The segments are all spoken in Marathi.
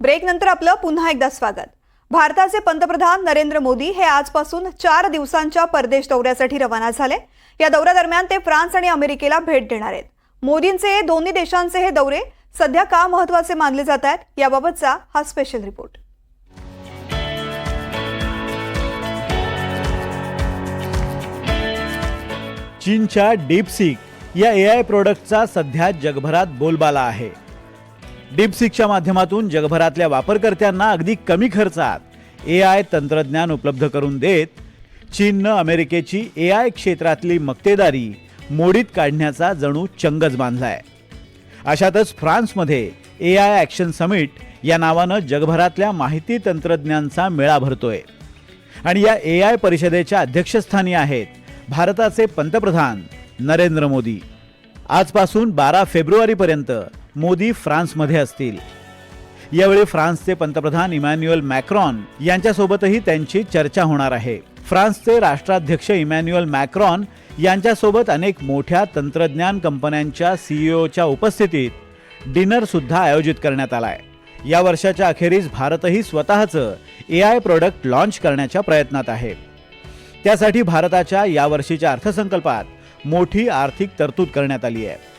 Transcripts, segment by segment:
ब्रेक नंतर आपलं पुन्हा एकदा स्वागत. भारताचे पंतप्रधान नरेंद्र मोदी हे आजपासून चार दिवसांच्या परदेश दौऱ्यासाठी रवाना झाले. या दौऱ्यादरम्यान ते फ्रान्स आणि अमेरिकेला भेट देणार आहेत. मोदींचे हे दोन्ही देशांचे हे दौरे सध्या का महत्त्वाचे मानले जात आहेत याबाबतचा हा स्पेशल रिपोर्ट चीनच्या डीपसिक या ए आय प्रोडक्टचा सध्या जगभरात बोलबाला आहे. डीपसिकच्या माध्यमातून जगभरातल्या वापरकर्त्यांना अगदी कमी खर्चात ए आय तंत्रज्ञान उपलब्ध करून देत चीननं अमेरिकेची ए आय क्षेत्रातली मक्तेदारी मोडीत काढण्याचा जणू चंगच बांधलाय. अशातच फ्रान्समध्ये ए आय ॲक्शन समिट या नावानं जगभरातल्या माहिती तंत्रज्ञांचा मेळा भरतोय. आणि या ए आय परिषदेच्या अध्यक्षस्थानी आहेत भारताचे पंतप्रधान नरेंद्र मोदी. आजपासून बारा फेब्रुवारीपर्यंत मोदी फ्रान्समध्ये असतील. यावेळी फ्रान्सचे पंतप्रधान इमॅन्युअल मॅक्रॉन यांच्यासोबतही त्यांची चर्चा होणार आहे. फ्रान्सचे राष्ट्राध्यक्ष इमॅन्युअल मॅक्रॉन यांच्यासोबत अनेक मोठ्या तंत्रज्ञान कंपन्यांच्या सीईओच्या उपस्थितीत डिनर सुद्धा आयोजित करण्यात आलाय. या वर्षाच्या अखेरीस भारतही स्वतःचं ए आय प्रोडक्ट लॉन्च करण्याच्या प्रयत्नात आहे. त्यासाठी भारताच्या यावर्षीच्या अर्थसंकल्पात मोठी आर्थिक तरतूद करण्यात आली आहे.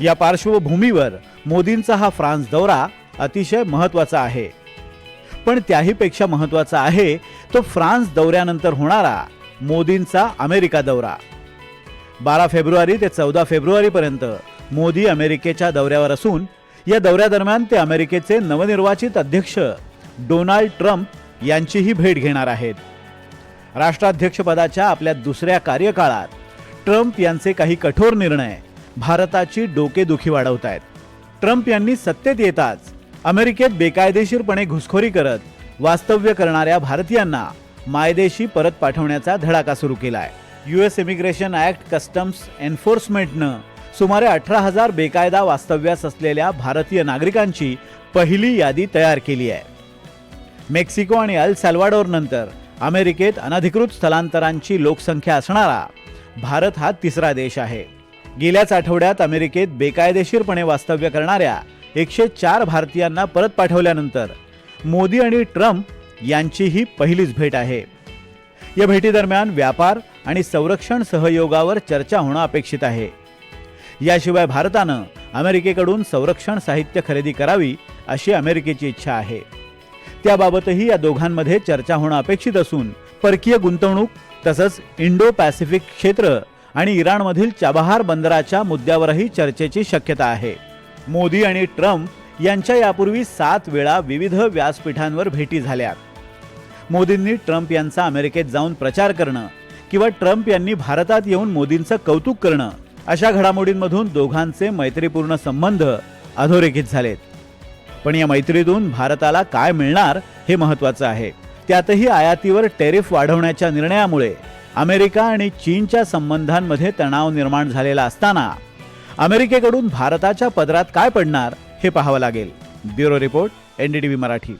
या पार्श्वभूमीवर मोदींचा हा फ्रान्स दौरा अतिशय महत्त्वाचा आहे. पण त्याहीपेक्षा महत्त्वाचा आहे तो फ्रान्स दौऱ्यानंतर होणारा मोदींचा अमेरिका दौरा. बारा फेब्रुवारी ते चौदा फेब्रुवारीपर्यंत मोदी अमेरिकेच्या दौऱ्यावर असून या दौऱ्यादरम्यान ते अमेरिकेचे नवनिर्वाचित अध्यक्ष डोनाल्ड ट्रम्प यांचीही भेट घेणार आहेत. राष्ट्राध्यक्षपदाच्या आपल्या दुसऱ्या कार्यकाळात ट्रम्प यांचे काही कठोर निर्णय भारताची डोकेदुखी वाढवत आहेत ट्रम्प यांनी सत्तेत येताच अमेरिकेत बेकायदेशीरपणे घुसखोरी करत वास्तव्य करणाऱ्या भारतीयांना मायदेशी परत पाठवण्याचा धडाका सुरू केला आहे U S immigration act customs एन्फोर्समेंटनं सुमारे अठरा हजार बेकायदा वास्तव्यास असलेल्या भारतीय नागरिकांची पहिली यादी तयार केली आहे. मेक्सिको आणि अल सॅल्वाडोर नंतर अमेरिकेत अनधिकृत स्थलांतरांची लोकसंख्या असणारा भारत हा तिसरा देश आहे. गेल्याच आठवड्यात अमेरिकेत बेकायदेशीरपणे वास्तव्य करणाऱ्या एकशे चार भारतीयांना परत पाठवल्यानंतर मोदी आणि ट्रम्प यांची ही पहिलीच भेट आहे. या भेटीदरम्यान व्यापार आणि संरक्षण सहयोगावर चर्चा होणं अपेक्षित आहे. याशिवाय भारतानं अमेरिकेकडून संरक्षण साहित्य खरेदी करावी अशी अमेरिकेची इच्छा आहे. त्याबाबतही या दोघांमध्ये चर्चा होणं अपेक्षित असून परकीय गुंतवणूक तसंच इंडो पॅसिफिक क्षेत्र आणि इराणमधील चाबहार बंदराच्या मुद्द्यावरही चर्चेची शक्यता आहे. मोदी आणि ट्रम्प यांच्या यापूर्वी सात वेळा विविध व्यासपीठांवर भेटी झाल्यात मोदींनी ट्रम्प यांचा अमेरिकेत जाऊन प्रचार करणं किंवा ट्रम्प यांनी भारतात येऊन मोदींचं कौतुक करणं अशा घडामोडींमधून दोघांचे मैत्रीपूर्ण संबंध अधोरेखित झालेत. पण या मैत्रीतून भारताला काय मिळणार हे महत्वाचं आहे. त्यातही आयातीवर टेरिफ वाढवण्याच्या निर्णयामुळे अमेरिका आणि चीनच्या संबंधांमध्ये तणाव निर्माण झालेला असताना अमेरिकेकडून भारताच्या पदरात काय पडणार हे पाहावं लागेल. Bureau report NDTV Marathi.